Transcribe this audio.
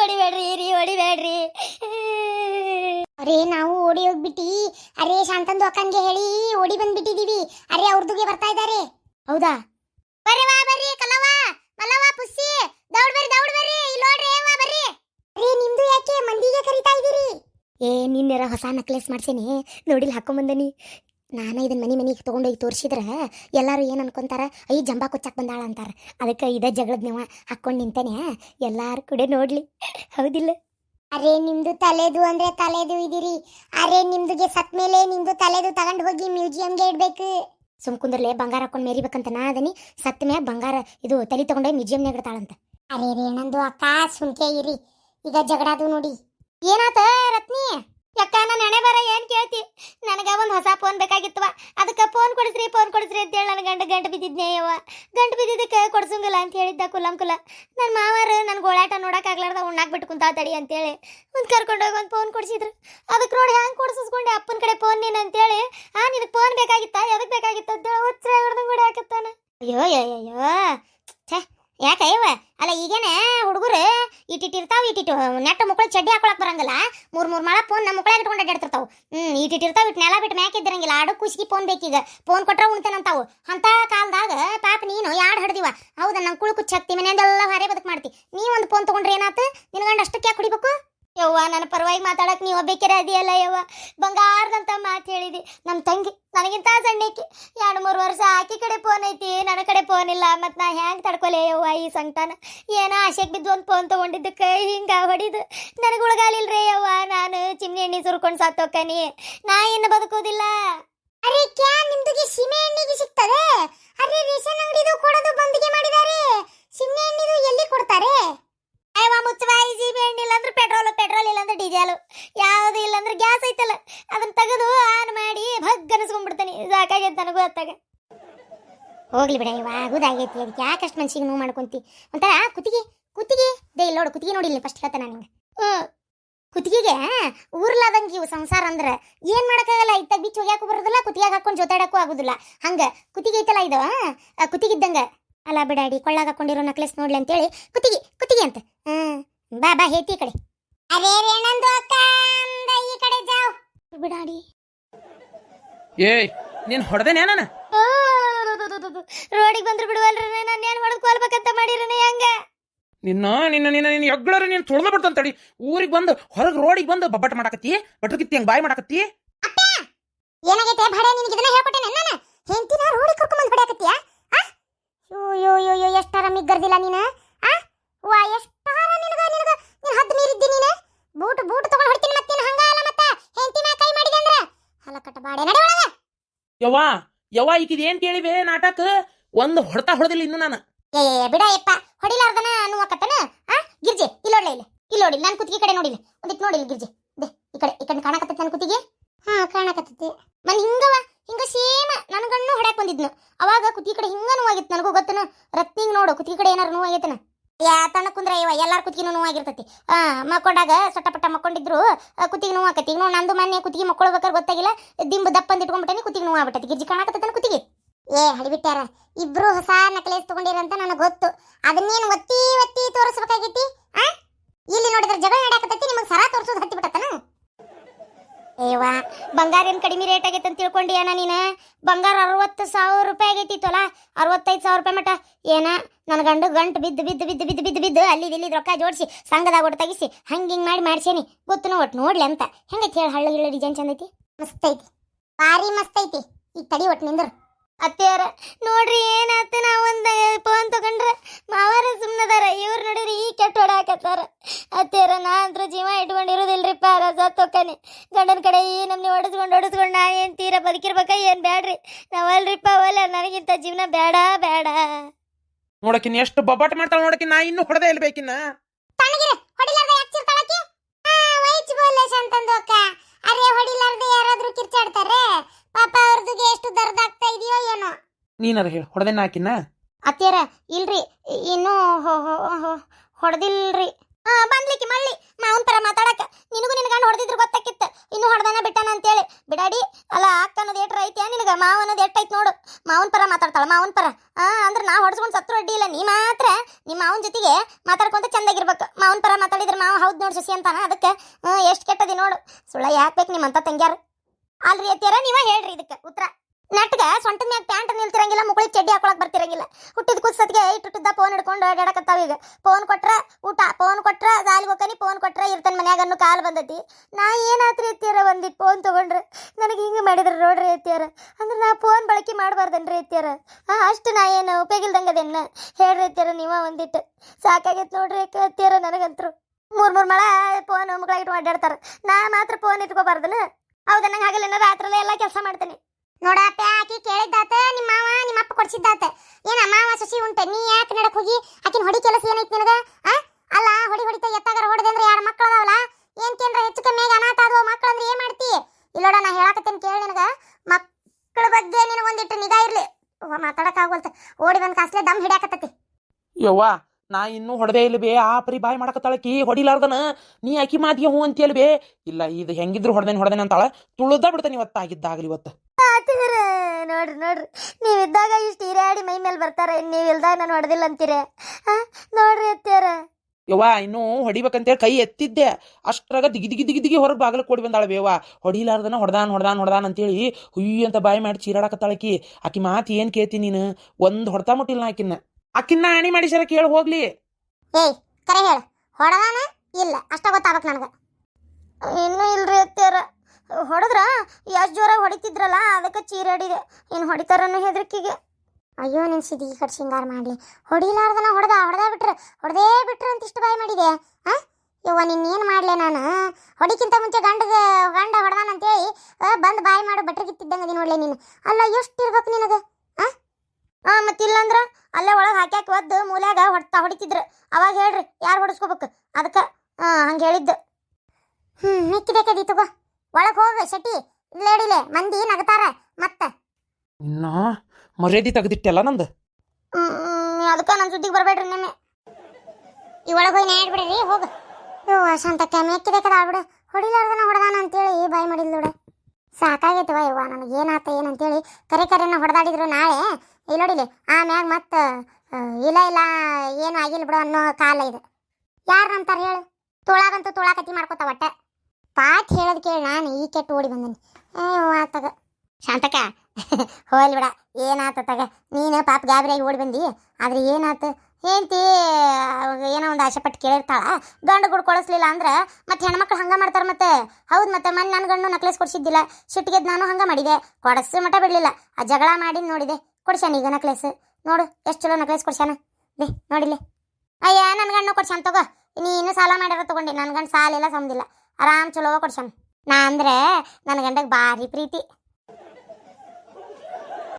ಹೊಡಿಬೇಡ್ರಿ ರೀ ಹೊಡಿಬೇಡ್ರಿ ಅರೇ, ನಾವು ಓಡಿ ಹೋಗ್ಬಿಟ್ಟಿ. ಅರೇ, ಶಾಂತಂದು ಅಕ್ಕಂಗೆ ಹೇಳಿ, ಓಡಿ ಬಂದ್ಬಿಟ್ಟಿದೀವಿ. ಅರೇ, ಅವ್ರದುಗೆ ಬರ್ತಾ ಇದ್ದಾರೆ ಹೌದಾ? ಬರ್ರಿ ವಾ, ಬರ್ರಿ ಕಲವಾ ಮಲವ ಪುಸ್ಸಿ. ದೌಡ್ ಬರ್ರಿ ದೌಡ್ ಬರ್ರಿ. ಇಲ್ಲಿ ನೋಡ್ರಿ, ವಾ, ಬರ್ರಿ. ಅರೇ, ನಿಮ್ದು ಯಾಕೆ ಮಂದಿಗೆ ಕರಿತಾ ಇದೀರಿ? ಏ, ನಿನ್ನೆರ ಹೊಸ ನಕ್ಲೆಸ್ ಮಾಡ್ಸೇನಿ. ನೋಡಿಲ್ ಹಾಕೊಂಬಂದನಿ. ನಾನು ಇದನ್ನ ಮನೆ ಮನೆಗೆ ತೊಗೊಂಡೋಗಿ ತೋರಿಸಿದ್ರೆ ಎಲ್ಲರೂ ಏನು ಅನ್ಕೊಂತಾರ ಅಯ್ಯ ಜಂಬಾ ಕೊಚ್ಚಾಕ್ ಬಂದಾಳ ಅಂತಾರೆ. ಅದಕ್ಕೆ ಇದೇ ಜಗಳದ ನೀವು ಹಾಕೊಂಡು ನಿಂತೇನೆ ಎಲ್ಲಾರು ಕೂಡ ನೋಡಲಿ. ಹೌದಿಲ್ಲ? ಅರೇ ನಿಮ್ದು ತಲೆದು ಅಂದ್ರೆ ತಲೆದು ಇದೀರಿ. ಅರೇ ನಿಮ್ದುಗೆ ಸತ್ ಮೇಲೆ ನಿಮ್ದು ತಲೆದು ತಗೊಂಡು ಹೋಗಿ ಮ್ಯೂಸಿಯಂಗೆ ಇಡ್ಬೇಕು. ಸುಮ್ ಕುಂದ್ರಲೆ ಬಂಗಾರ ಹಾಕೊಂಡು ಮೇರಿಬೇಕಂತ ನಾ ಅದನಿ. ಸತ್ ಮ್ಯಾಗ ಬಂಗಾರ ಇದು ತಲೆ ತಗೊಂಡೋಗಿ ಮ್ಯೂಸಿಯಂನಾಗ ಇಡ್ತಾಳಂತ ಅರೇ ರೇಣಂದು ಅಕ್ಕ ಸುಮ್ಕೆ ಇರಿ. ಈಗ ಜಗಳದು ನೋಡಿ. ಏನಾತ ರತ್ನಿ? ಯಾಕ ನನ್ನ ಬರ ಏನ್ ಕೇಳ್ತಿ? ನನಗೆ ಒಂದ್ ಹೊಸ ಫೋನ್ ಬೇಕಾಗಿತ್ತವ ಅದಕ್ಕೆ ಫೋನ್ ಕೊಡಿಸ್ರಿ ಫೋನ್ ಕೊಡಿಸ್ರಿ ಅಂತೇಳಿ ನನ್ನ ಗಂಡ ಗಂಟು ಬಿದ್ದಿದ್ನೇ ಯವ್ವ. ಗಂಟು ಬಿದ್ದಿದ್ದಕ್ಕೆ ಕೊಡ್ಸಂಗಿಲ್ಲ ಅಂತ ಹೇಳಿದ್ದ ಕುಲಂ ಕುಲ ನನ್ನ ಮಾವಾರ ನನ್ನ ಗೋಳಾಟ ನೋಡಕ್ ಆಗ್ಲಾರ್ದ ಉಣ್ಣಾಕ್ ಬಿಟ್ಟು ಕುಂತಾವ ತಡಿ ಅಂತೇಳಿ ಒಂದ್ ಕರ್ಕೊಂಡೋಗಿ ಒಂದು ಫೋನ್ ಕೊಡ್ಸಿದ್ರು. ಅದಕ್ಕೆ ನೋಡಿ ಹ್ಯಾಂಗ್ ಕೊಡ್ಸಿಸ್ಕೊಂಡೆ ಅಪ್ಪನ ಕಡೆ ಫೋನ್ ನೀನು ಅಂತೇಳಿ? ಆ, ನಿನಗೆ ಫೋನ್ ಬೇಕಾಗಿತ್ತಾ? ಎದಕ್ ಬೇಕಾಗಿತ್ತ ಅಂತೇಳಿ ಹೇಳಿ ಹಿಡ್ದಂಗ್ ಗುಡಿ ಹಾಕತ್ತಾನೆ? ಅಯ್ಯೋ ಅಯ್ಯೋ ಅಯ್ಯೋ. ಛೇ ಯಾಕ ಅಯ್ಯವ ಅಲ್ಲ ಈಗೇನೆ ಹುಡುಗರು ಇಟ್ಟಿಟ್ಟಿರ್ತಾವ, ಇಟ್ಟಿಟ್ಟು ನೆಟ್ಟ ಮಕ್ಕಳು ಚಡ್ಡಿ ಹಾಕೊಳಕ್ ಬರಂಗಿಲ್ಲ. ಮೂರು ಮೂರ್ ಮಳ ಫೋನ್ ನಮ್ಮ ಮಕ್ಕಳಾಗ ಇಟ್ಕೊಂಡು ಅಡ್ಡಾಡ್ತಿರ್ತಾವ ಹ್ಮ್, ಇಟ್ಟಿಟ್ಟಿರ್ತಾವ, ಇಟ್ಟು ನೆಲ ಬಿಟ್ಟು ಮ್ಯಾಕೆ ಇದ್ದಿರಂಗಿಲ್ಲ ಆಡು ಕುಸಿಗೆ ಫೋನ್ ಬೇಕೀಗ. ಫೋನ್ ಕೊಟ್ರೆ ಉಣ್ತೇನಂತಾವು. ಅಂಥ ಕಾಲದಾಗ ಪಾಪ ನೀನು ಯಾಡ್ ಹಿಡ್ದಿವ? ಹೌದಾ, ನಂಗೆ ಕುಳು ಕುಚ್ಚಕ್ತಿ ಮನೆಯಂದೆಲ್ಲ ಹೊರೆ ಬದುಕು ಮಾಡ್ತಿ. ನೀ ಒಂದು ಫೋನ್ ತೊಗೊಂಡ್ರೆ ಏನಾತು? ನಿನಗಂಡು ಅಷ್ಟಕ್ಕೆ ಯಾಕೆ ಕುಡಿಬೇಕು? ಯವ್ವ, ನನ್ನ ಪರವಾಗಿ ಮಾತಾಡಕ್ಕೆ ನೀವು ಒಬ್ಬೇಕಿರ ಅದಿಯಲ್ಲ ಯವ್ವ? ಬಂಗಾರದಂತ ಮಾತು ಹೇಳಿದಿ. ನಮ್ಮ ತಂಗಿ, ನನಗಿಂತ ಸಣ್ಣಕ್ಕೆ ಎರಡು ಮೂರು ವರ್ಷ ಆಕಿ ಕಡೆ ಫೋನ್ ಐತಿ, ನನ್ನ ಕಡೆ ಫೋನ್ ಇಲ್ಲ. ಮತ್ತು ನಾ ಹ್ಯಾಂಗೆ ತಡ್ಕೊಲೆ ಯವ್ವ ಈ ಸಂಕಟನ? ಏನೋ ಆಶೆಗೆ ಬಿದ್ದು ಒಂದು ಫೋನ್ ತೊಗೊಂಡಿದ್ದಕ್ಕೆ ಹಿಂಗ ಹೊಡಿದು. ನನಗೆ ಉಳಗಾಲಿಲ್ರೇ ಯವ್ವ, ನಾನು ಚಿಮ್ಮಿ ಎಣ್ಣೆ ಸುರ್ಕೊಂಡು ಸಾತೋಕನಿ ನಾ. ಇನ್ನು ಬದುಕೋದಿಲ್ಲ. ಅರೆ, ಕ್ಯಾ ಎಣ್ಣೆಗೆ ಸಿಗ್ತದೆ? ಅರೆ, ರೇಷನ್ ಅಂಗಡಿದು ಕೊಡೋದು ಬಂದಿಗೆ ಎಲ್ಲಿ ಕೊಡ್ತಾರೆ? ಅಯ್ಯವ ಮುಚ್ಚಬಾಯಿ ಜೀಬಿ ಎಣ್ಣೆ ಇಲ್ಲಾಂದ್ರೆ ಪೆಟ್ರೋಲ್ ಪೆಟ್ರೋಲ್ ಇಲ್ಲಾಂದ್ರೆ ಡೀಸೆಲ್ ಯಾವುದು ಇಲ್ಲಾಂದ್ರೆ ಗ್ಯಾಸ್ ಐತಲ್ಲ ಅದನ್ನ ತೆಗೆದು ಆನ್ ಮಾಡಿ ಭಗ್ ಅನಿಸ್ಕೊಂಡ್ಬಿಡ್ತಾನೆ. ಸಾಕಾಗೈತೆ ನನಗೂ ಅತ್ತಾಗ. ಹೋಗ್ಲಿ ಬಿಡ ಇವ ಆಗುದಾಗೈತಿ. ಅದಕ್ಕೆ ಅಷ್ಟು ಮನ್ಸಿಗೆ ನೋವು ಮಾಡ್ಕೊಂತಿ? ಒಂಥರ ಕುತ್ತಿಗೆ ಕುತ್ತಿಗೆ? ದೇ ಇಲ್ಲ ನೋಡು ಕುತ್ತಿಗೆ ನೋಡಿಲ್ಲ ಫಸ್ಟ್ ಹೇಳ್ತಾನೆ ನಾನು ಹ್ಞೂ ಕುತ್ತಿಗೆಗೆ ಊರ್ಲಾದಂಗೆ ಇವು ಸಂಸಾರ ಅಂದ್ರೆ ಏನ್ ಮಾಡಕ್ಕಾಗಲ್ಲ? ಇತ್ತ ಬಿಚ್ಚು ಹೋಗ್ಯಾಕು ಬರೋದಿಲ್ಲ ಕುತ್ತಿಗೆ ಹಾಕೊಂಡು ಜೊತಾಡಕ್ಕೂ ಆಗೋದಿಲ್ಲ. ಹಂಗ ಕುತ್ತಿಗೆ ಐತಲ್ಲ ಇದು ಆ, ಕುತ್ತಿಗೆ ಇದ್ದಂಗ. ಅಲ್ಲ ಬಿಡಾಡಿ ಕೊಳ್ಳಾಗ ಹಾಕೊಂಡಿರೋ ನಕ್ಲೆಸ್ ನೋಡ್ಲಿ ಅಂತೇಳಿ ಕುತ್ತಿಗೆ ಕುತ್ತಿಗೆ ಅಂತ. ಹ್ಮ್ ಬಾ ಬಾ ಹೇತಿ ಕಡೆ. ಅರೆ ರೇಣಂದು ಅಕ್ಕ ಅಂದ ಈ ಕಡೆ ಜಾವ್. ಬಿಡಾಡಿ ಏಯ್ ನೀನ್ ಹೊಡೆದೇನೆ ನಾನು? ರೋಡಿಗೆ ಬಂದ್ರು ಬಿಡುವಲ್ರಿ ನಾನು ಏನ್ ಹೊಡೆದು ಕೊಲ್ಬೇಕಂತ ಮಾಡಿರನೇ ಹಂಗ? ನಿನ್ನ ನಿನ್ನ ನಿನ್ನ ನಿನ್ನ ಎಗ್ಗಳರ ನೀನು ತುಳ್ದ ಬಿಡ್ತಾನ ತಡಿ. ಊರಿಗೆ ಬಂದು ಹೊರಗೆ ರೋಡಿಗೆ ಬಂದು ಬಬ್ಬಟ್ ಮಾಡಕತ್ತಿ ಬಟ್ರ ಕಿತ್ತಿ ಹಂಗೆ ಬಾಯ್ ಮಾಡಕತ್ತಿ? ಏನಾಗೈತೆ? ಭಡೆ ನಿನಗೆ ಇದನ್ನ ಹೇಳ್ಕೊಟ್ಟೆನೆ. ನಾನು ಹೆಂಡತಿನ ರೋಡಿ ಕರ್ಕೊಂಡ್ ಬಂದು ಹೊಡ್ಯಾಕತ್ತೀಯ? ಆ ಯೋ ಯೋ ಯೋ ಯೋ ಎಷ್ಟಾರ ಮಿಗ್ಗರ್ದಿಲ್ಲ ನೀನ ಆ? ವಾ ಎಷ್ಟಾರ ನಿನಗ ನಿನಗ ನೀನ್ ಹದ್ದು ಮೀರಿದ್ದಿ ನೀನು? ಬೂಟ್ ಬೂಟ್ ತಗೊಂಡ್ ಹೊಡ್ತೀನಿ ಮತ್ತೆ ನೀನ್ ಹಂಗ ಅಲ್ಲ ಮತ್ತೆ ಹೆಂಡತಿ ಮ್ಯಾಗ ಕೈ ಮಾಡಿದೆ ಅಂದ್ರೆ? ಹಲಕಟ್ಟ ಬಾಡೆ ನಡಿ ಒಳಗ. ಯವ್ವ ಯವ್ವ ಈಕಿದ್ ಏನ್ ಕೇಳಿವೆ ನಾಟಕ? ಒಂದು ಹೊಡ್ತಾ ಹೊಡೆದಿಲ್ಲ ಇನ್ನು ನಾನು. ಏ ಬಿಡ ಯಪ್ಪ ಹೊಡಿಲಾರ್ದನ ಅನ್ನುವಕತ್ತನ ಆ? ಗಿರ್ಜೆ ಇಲ್ಲೋಡ್ಲೆ ಇಲ್ಲ ಇಲ್ಲೋಡಿಲ್ಲ ನಾನು ಕುತ್ತಿಗೆ ಕಡೆ ನೋಡಿಲ್ಲ ಒಂದಿಟ್ಟು ನೋಡಿಲ್ಲ ಗಿರ್ಜೆ ದೇ ಈ ಕಡೆ ಈ ಕಡೆ ಕಾಣಕತ್ತೈತೆ ನನ್ನ ಕುತ್ತಿಗೆ? ಹಾ ಕಾಣಕತ್ತೈತಿ ಮನ್ ಹಿಂಗವ ಹಿಂಗ ಸೇಮ್ ನನ್ನ ಗಣ್ಣು ಹೊಡ್ಯಾಕ್ ಬಂದಿದ್ನು ಅವಾಗ ಕುತ್ತಿಗೆ ಕಡೆ ಹಿಂಗ ನೋವಾಗಿತ್ತು ನನಗೂ ಗೊತ್ತನ ರತ್ನಿಂಗ್ ನೋಡು ಕುತ್ತಿಗೆ ಕಡೆ ಏನಾರು ನೋವಾಗೈತನ ಯಾ ತಣ್ಣ ಕುಂದ್ರ ಇವ ಎಲ್ಲಾರ ಕುತ್ತಿಗೆ ನೋವಾಗಿರ್ತೈತಿ ಮಕ್ಕೊಂಡಾಗ ಸೊಟ್ಟಪಟ್ಟ ಮಕ್ಕೊಂಡಿದ್ರು ಕುತ್ತಿಗೆ ಈಗ ನೋಡಿ ನಂದು ಮೊನ್ನೆ ಕುತ್ತಿಗೆ ಮಕ್ಕೊಳ್ಬೇಕಾದ್ರೆ ಗೊತ್ತಾಗಿಲ್ಲ. ದಿಂಬು ದಪ್ಪಂದು ಇಟ್ಕೊಂಡ್ಬಿಟ್ಟೆ ಕುತ್ತಿಗೆ ನೋವಾಗ್ಬಿಟ್ಟೈತಿ ಗಿರ್ಜಿ ಕಾಣಕತ್ತೈತನ ಕುತ್ತಿಗೆ. ಏ ಹಳಿಬಿಟ್ಟಾರ ಇಬ್ರು ಹೊಸ ನಕ್ಲೇಸ್ ತಗೊಂಡಿರಂತ ನನಗೆ ಗೊತ್ತು. ಅದನ್ನೇನು ಒತ್ತಿ ಒತ್ತಿ ತೋರಿಸ್ಬೇಕಾಗೈತಿ ಇಲ್ಲಿ ನೋಡಿದ್ರೆ ಜಗಳ ನಡ್ಯಾಕತ್ತೈತಿ, ನಿಮಗೆ ಸರ ತೋರಿಸೋದು ಹತ್ತಿ ಏವಾ ಬಂಗಾರ ಏನು ಕಡಿಮೆ ರೇಟ್ ಆಗೈತೆ ಅಂತ ತಿಳ್ಕೊಂಡಿಯಾನ ನೀನು? ಬಂಗಾರ ಅರವತ್ತು ಸಾವಿರ ರೂಪಾಯಿ ಆಗೈತಿ ತೊಲ ಅರವತ್ತೈದು ಸಾವಿರ ರೂಪಾಯಿ ಮಟ ಏನ ನನ್ನ ಗಂಡು ಗಂಟು ಬಿದ್ದು ಬಿದ್ದು ಬಿದ್ದು ಬಿದ್ದು ಬಿದ್ದು ಬಿದ್ದು ಅಲ್ಲಿ ಇಲ್ಲಿ ರೊಕ್ಕ ಜೋಡಿಸಿ, ಸಂಘದಾಗ ಒಟ್ಟು ತೆಗಿಸಿ, ಹಂಗೆ ಹಿಂಗೆ ಮಾಡಿ ಮಾಡ್ಸೇನಿ. ಗೊತ್ತು ಒಟ್ಟು ನೋಡ್ಲಿ ಅಂತ. ಹೆಂಗೈತಿ ಹೇಳಿ, ಹಳ್ಳ ಗಿಳ್ಳ ಡಿಸೈನ್ ಚಂದ ಐತಿ ಮಸ್ತ್ ಐತಿ. ಭಾರಿ ಮಸ್ತ್ ಐತಿ. ಈಗ ತಡಿ ಒಟ್ಟು ನಿಂದ್ರು. ಅತ್ತೆಯರ ನೋಡ್ರಿ ಏನಾಯ್ತು ನಾ ಒಂದು ಫೋನ್ ತಗೊಂಡ್ರೆ ಮಾವಾರ ಸುಮ್ಮನದಾರ ಇವ್ರು ನೋಡಿದ್ರೆ ಈ ಕೆಟ್ಟ ಹೊಡಾಕತ್ತಾರ ಅತ್ತೆಯರ ನಾ ಅಂತ್ರ ಜೀವ ಇಟ್ಕೊಂಡಿರೋದಿಲ್ರಿಪ್ಪ ರಸತ್ತೊಕ್ಕನೆ ಗಂಡನ ಕಡೆ ಈ ನಮ್ನಿ ಹೊಡೆಸ್ಕೊಂಡು ಹೊಡೆಸ್ಕೊಂಡು ನಾ ಏನು ತೀರ ಬದುಕಿರ್ಬೇಕ ಏನು ಬ್ಯಾಡ್ರಿ? ನಾವಲ್ರಿಪ್ಪ ಅವಲ್ಲ ನನಗಿಂತ ಜೀವನ ಬೇಡ ಬೇಡ ನೋಡಕಿನ್ ಎಷ್ಟು ಬಬಾಟ್ ಮಾಡ್ತಾಳ ನೋಡಕಿನ್ ನಾ ಇನ್ನೂ ಹೊಡೆದೇ ವೈಚ್ ಶಾಂತಂದು ಅಕ್ಕ. ಅರೆ ಹೊಡಿಲಾರ್ದೆ ಯಾರಾದ್ರೂ ಕಿರ್ಚಾಡ್ತಾರೆ ಪಾಪ ಅವ್ರದಿಗೆ ಎಷ್ಟು ದರ್ದ ಆಗ್ತಾ ಇದೆಯೋ ಏನೋ. ನೀನಾರ ಹೇಳಿ ಹೊಡೆದೇನ ಹಾಕಿನ ಅತ್ತೆಯರ ಇಲ್ರಿ ಇನ್ನೂ ಹೊಡೆದಿಲ್ರಿ. ಹಾ ಬಂದ್ಲಿಕ್ಕೆ ಮಳ್ಳಿ ಮಾವನ್ ಪರ ಮಾತಾಡಕ ನಿನಗೂ ನಿನ್ ಗಂಡ ಹೊಡೆದಿದ್ರು ಗೊತ್ತಾಕಿತ್ತ. ಇನ್ನು ಹೊಡೆದಾನ ಬಿಟ್ಟಾನ ಅಂತೇಳಿ. ಬಿಡಾಡಿ ಅಲ್ಲ ಅಕ್ಕ ಅನ್ನೋದು ಏಟ್ರ ಐತಿ ನಿನಗ? ಮಾವ ಅನ್ನೋದು ಐತಿ ನೋಡು. ಮಾವನ್ ಪರ ಮಾತಾಡ್ತಾಳ ಮಾವನ್ ಪರ. ಆ ಅಂದ್ರೆ ನಾ ಹೊಡ್ಸ್ಕೊಂಡು ಸತ್ರು ಅಡ್ಡಿ ಇಲ್ಲ. ನೀ ಮಾತ್ರ ನಿಮ್ಮ ಮಾವನ್ ಜೊತೆಗೆ ಮಾತಾಡ್ಕೊಂತ ಚಂದಾಗಿರ್ಬೇಕು. ಮಾವನ್ ಪರ ಮಾತಾಡಿದ್ರೆ ಮಾವ ಹೌದು ನೋಡು ಸಸಿ ಅಂತಾನ ಅದಕ್ಕೆ. ಎಷ್ಟು ಕೆಟ್ಟದಿ ನೋಡು. ಸುಳ್ಳ ಯಾಕೆ ಬೇಕು ನಿಮ್ಮಂತ ತಂಗ್ಯಾರ? ಅಲ್ರಿ ಅತ್ಯಾರ ನೀವ ಹೇಳ್ರಿ ಇದಕ್ಕೆ ಉತ್ತರ. ನೆಟ್ಗ ಸೊಂಟದ ಮ್ಯಾಗ ಪ್ಯಾಂಟ್ ನಿಲ್ತಿರಂಗಿಲ್ಲ ಮುಗುಳಿ ಚಡ್ಡಿ ಹಾಕೊಳಕ್ ಬರ್ತಿರಂಗಿಲ್ಲ. ಹುಟ್ಟಿದ ಕುಸತ್ಗೆ ಇಟ್ಟುಟ್ಟಿದ್ದ ಫೋನ್ ಹಿಡ್ಕೊಂಡು ಅಡ್ಯಾಡಕತ್ತಾವ ಈಗ. ಫೋನ್ ಕೊಟ್ರ ಊಟ ಫೋನ್ ಕೊಟ್ರ ಸಾಲಿಗೆ ಹೋಗ್ತಾನಿ ಫೋನ್ ಕೊಟ್ರ ಇರ್ತನ್ ಮನ್ಯಾಗ ಅನ್ನೋ ಕಾಲ್ ಬಂದತಿ. ನಾ ಏನಾತ್ರಿ ಅತ್ಯಾರ ಒಂದಿಟ್ಟು ಫೋನ್ ತಗೊಂಡ್ರೆ? ನನಗೆ ಹಿಂಗೆ ಮಾಡಿದ್ರ ನೋಡ್ರಿ ಅತ್ಯಾರ ಅಂದ್ರೆ ನಾ ಫೋನ್ ಬಳಕೆ ಮಾಡಬಾರ್ದನ್ರಿ ಅತ್ಯಾರ ಹಾಂ ಅಷ್ಟು ನಾ ಏನು ಉಪಯೋಗ ಇಲ್ದಂಗದೇನ ಹೇಳ್ರಿ ಅತ್ಯಾರ ನೀವ ಒಂದಿಟ್ಟು ಸಾಕಾಗೈತೆ ನೋಡ್ರಿ ಅಕ್ಕ ನನಗಂತರು. ಮೂರು, ಮೂರ್ ಮೂರ್ ಮಳ ಫೋನ್ ಮಕ್ಕಳಾಗಿಟ್ಟು ಅಡ್ಡಾಡ್ತಾರ ನಾ ಮಾತ್ರ ಫೋನ್ ಇಟ್ಕೋಬಾರ್ದನ? ಹೌದಾ, ನಂಗೆ ಆಗಲ್ಲ ರಾತ್ರಿ ಎಲ್ಲ ಕೆಲಸ ಮಾಡ್ತೇನೆ. ನೋಡಪ್ಪ ಆಕಿ ಕೇಳಿದ್ದಾತ, ನಿಮ್ಮ ಮಾವ ನಿಮ್ಮ ಅಪ್ಪ ಕೊಡ್ಸಿದ್ದಾತ. ಏನ, ಮಾವ ಸಸಿ ಉಂಟೆ, ನೀ ಯಾಕೆ ನಡಕ್ ಹೋಗಿ? ಆಕಿನ ಹೊಡಿ ಕೆಲಸ ಏನೈತಿ ನಿನಗ? ಆ? ಅಲ್ಲ, ಹೊಡಿ ಹೊಡಿತ ಎತ್ತಾಗಾರ ಹೊಡೆದೆ ಅಂದ್ರೆ ಯಾರ ಮಕ್ಕಳು ಅದಾವಲ್ಲ? ಏನ್ ಕೇಂದ್ರ ಹೆಚ್ಚು ಕಮ್ಮಿ ಅನಾಥ ಆದವು ಮಕ್ಕಳು ಅಂದ್ರೆ ಏನ್ ಮಾಡ್ತಿ? ಇಲ್ಲೋಡ, ನಾ ಹೇಳಕತ್ತೇನೆ ಕೇಳಿ ನಿನಗ. ಮಕ್ಕಳ ಬಗ್ಗೆ ನಿನಗೊಂದಿಟ್ಟು ನಿಗಾ ಇರ್ಲಿ. ಮಾತಾಡಕ್ ಆಗೋಲ್ತ. ಓಡಿ ಬಂದ್ ಕಾಸ್ಲೆ ದಮ್ ಹಿಡಿಯಾಕತ್ತತಿ. ಯವ್ವ ನಾ ಇನ್ನೂ ಹೊಡೆದೇ ಇಲ್ಲ ಬೇ ಆ ಪರಿ ಬಾಯಿ ಮಾಡಕತ್ತಾಳಕಿ ಹೊಡಿಲಾರ್ದನ ನೀ ಆಕಿ ಮಾತಿಗೆ ಹ್ಞೂ ಅಂತೇಳಿ ಬೇ. ಇಲ್ಲ ಇದು ಹೆಂಗಿದ್ರು ಹೊಡೆದೇನೆ ಹೊಡೆದೇನೆ ಅಂತಾಳ. ತುಳಿದ ಬಿಡ್ತಾನೆ ಇವತ್ತು ಆಗಿದ್ದಾಗಲಿ ಇವತ್ತು. ನೋಡ್ರಿ ನೋಡ್ರಿ. ನೀವ್ ಇದ್ದಾಗ ಇಷ್ಟು ಹಿರಿಯಾಡಿ ಮೈ ಮೇಲೆ ಬರ್ತಾರ ನೀವ್ ಇಲ್ದಾಗ ನಾನು ಹೊಡೆದಿಲ್ಲ ಅಂತೀರ. ನೋಡ್ರಿ ಅತ್ಯಾರ ಯವ್ವ ಇನ್ನೂ ಹೊಡಿಬೇಕಂತೇಳಿ ಕೈ ಎತ್ತಿದ್ದೆ. ಅಷ್ಟ್ರಾಗ ದಿಗಿ ದಿಗಿ ದಿಗಿ ದಿಗಿ ಹೊರಗೆ ಬಾಗಿಲು ಕೊಡಿ ಬಂದಾಳ ಬೇವ. ಹೊಡಿಲಾರ್ದನ ಹೊಡ್ದಾನ್ ಹೊಡ್ದಾನ್ ಹೊಡ್ದಾನ್ ಅಂತೇಳಿ ಹುಯ್ಯಿ ಅಂತ ಬಾಯಿ ಮಾಡಿ ಚೀರಾಡಕತ್ತಾಳಕಿ ಆಕಿ ಮಾತು ಏನು ಕೇಳ್ತಿ ನೀನು? ಒಂದು ಹೊಡ್ತಾ ಮುಟ್ಟಿಲ್ಲ ಆಕಿನ್ನ. ಆಕಿನ್ನ ಅಣಿ ಮಾಡಿಸರ ಕೇಳಿ, ಹೋಗ್ಲಿ. ಏಯ್, ಕರೆ ಹೇಳು. ಹೊಡೆದಾನ? ಇಲ್ಲ. ಅಷ್ಟ ಗೊತ್ತಾಗಬೇಕು ನನಗ. ಇನ್ನೂ ಇಲ್ರಿ ಅತ್ತಿಯರ ಹೊಡೆದ್ರ? ಎಷ್ಟು ಜೋರಾಗಿ ಹೊಡಿತಿದ್ರಲ್ಲ, ಅದಕ್ಕೆ ಚೀರಾಡಿದೆ ಇನ್ನು ಹೊಡಿತಾರನ್ನೋ ಹೆದರಿಕೆಗೆ. ಅಯ್ಯೋ, ನಿನ್ ಸಿದ್ಗಿ ಕಟ್ ಸಿಂಗಾರ ಮಾಡ್ಲಿ. ಹೊಡಿಲಾರ್ದನ ಹೊಡೆದ ಹೊಡೆದ ಬಿಟ್ರೆ. ಹೊಡೆದೇ ಬಿಟ್ರೆ ಅಂತ ಇಷ್ಟು ಬಾಯಿ ಮಾಡಿದೆ ಹಾಂ ಯವ್ವ, ನಿನ್ ಏನ್ ಮಾಡ್ಲೆ ನಾನು? ಹೊಡಿಕ್ಕಿಂತ ಮುಂಚೆ ಗಂಡಗೆ, ಗಂಡ ಹೊಡೆದಾನ ಅಂತೇಳಿ ಬಂದು ಬಾಯಿ ಮಾಡು ಬಟ್ರಿಗಿತ್ತಿದ್ದಂಗ ನೀನು ನೋಡ್ಲೆ ನೀನು. ಅಲ್ಲ, ಎಷ್ಟು ಇರ್ಬೇಕು ನಿನಗ? ಆ ಮತ್ತಿಲ್ಲಂದ್ರ ಅಲ್ಲೇ ಒಳಗೆ ಹಾಕ್ಯಾಕ ಒದ್ದು ಮೂಲ್ಯಾಗ ಹೊಡ್ತಾ ಹೊಡಿತಿದ್ರು. ಅವಾಗ ಹೇಳ್ರಿ ಯಾರು ಹೊಡಿಸ್ಕೋಬೇಕು? ಅದಕ್ಕೆ ಹಂಗೆ ಹೇಳಿದ್ದು. ಹ್ಮ್ ಮಿಕ್ಕಿಬೇಕದಿ ತಗೋ. ಒಳಗೆ ಹೋಗ ಶೆಟ್ಟಿ. ಇಲ್ಲೇಡಿಲೆ ಮಂದಿ ನಗತಾರ ಮತ್ತೆ. ಇನ್ನ ಮರ್ಯಾದೆ ತೆಗೆದಿಟ್ಟೆಲ್ಲ ನಂದು? ಅದಕ್ಕೆ ನನ್ನ ಸುದ್ದಿಗೆ ಬರಬೇಡ್ರಿ ನಿಮ್ಮೆ ಈ ಒಳಗೆ ಹೋಗಿ ನೇ ಹೇಳ್ಬಿಡ್ರಿ ಹೋಗ. ಯವ್ವ ಶಾಂತಕ್ಕ ಮೆಕ್ಕಿಬೇಕದ ಆಡ್ಬಿಡು ಹೊಡಿಲಾರ್ದನ ಹೊಡೆದಾನ ಅಂತೇಳಿ ಬಾಯಿ ಮಾಡಿಲ್ಲ ನೋಡ. ಸಾಕಾಗೈತವ ಇವ್ವ ನನಗೆ ಏನಾತ, ಏನಂತೇಳಿ ಕರೆ ಕರೆನ ಹೊಡೆದಾಡಿದ್ರು ನಾಳೆ. ಇಲ್ಲೋಡಿಲಿ ಆಮ್ಯಾಗ ಮತ್ತೆ ಇಲ್ಲ ಇಲ್ಲ, ಏನು ಆಗಿಲ್ಲ ಬಿಡು ಅನ್ನೋ ಕಾಲ ಇದು. ಯಾರು ಅಂತಾರೆ ಹೇಳು? ತುಳಾಗಂತೂ ತುಳಾಕತಿ ಮಾಡ್ಕೋತ ಒಟ್ಟೆ. ಪಾಠ ಹೇಳೋದು ಕೇಳಿ ನಾನು, ಈ ಕೆಟ್ಟು ಓಡಿ ಬಂದೀನಿ. ತಗ. ಶಾಂತಕ ಹೋಲ್ ಬಿಡ. ಏನಾತ, ತಗ. ನೀನು ಪಾಪ ಗಾಬರಿಯಾಗಿ ಓಡಿ ಬಂದಿ, ಆದ್ರೆ ಏನಾತ? ಹೇಳ್ತಿ ಏನೋ ಒಂದು ಆಸೆ ಪಟ್ಟು ಕೇಳಿರ್ತಾಳ, ಗಂಡ ಗುಡ್ ಕೊಡಿಸ್ಲಿಲ್ಲ ಅಂದ್ರೆ ಮತ್ತೆ ಹೆಣ್ಮಕ್ಳು ಹಂಗ ಮಾಡ್ತಾರೆ ಮತ್ತೆ? ಹೌದು ಮತ್ತೆ ಮನೆ ನನ್ನ ಗಂಡು ನಕ್ಲೆಸ್ ಕೊಡಿಸಿದ್ದಿಲ್ಲ ಸಿಟ್ಟಿಗೆದ್ದು ನಾನು ಹಂಗ ಮಾಡಿದೆ ಕೊಡಿಸಿ ಮಠ ಬಿಡಲಿಲ್ಲ, ಆ ಜಗಳ ಮಾಡಿ ನೋಡಿದೆ, ಕೊಡ್ಸ್ಯಾನ ಈಗ ನಕ್ಲೆಸ್, ನೋಡು ಎಷ್ಟು ಚಲೋ ನಕ್ಲೆಸ್ ಕೊಡ್ಸ್ಯಾನ ಬಿ ನೋಡಿಲಿ ಅಯ್ಯ ನನ್ನ ಗಂಡು ಕೊಡ್ಸ್ಯಾನ ತಗೋ ನೀನು ಸಾಲ ಮಾಡ್ಯಾರ ತಗೊಂಡಿ ನನ್ನ ಗಂಡು ಸಾಲ ಇಲ್ಲ ಸಮದಿಲ್ಲ ಆರಾಮ್ ಚಲೋ ಕೊಡ್ಸ್ಯಾನ, ನಾ ಅಂದ್ರೆ ನನ್ನ ಗಂಡಗೆ ಭಾರಿ ಪ್ರೀತಿ.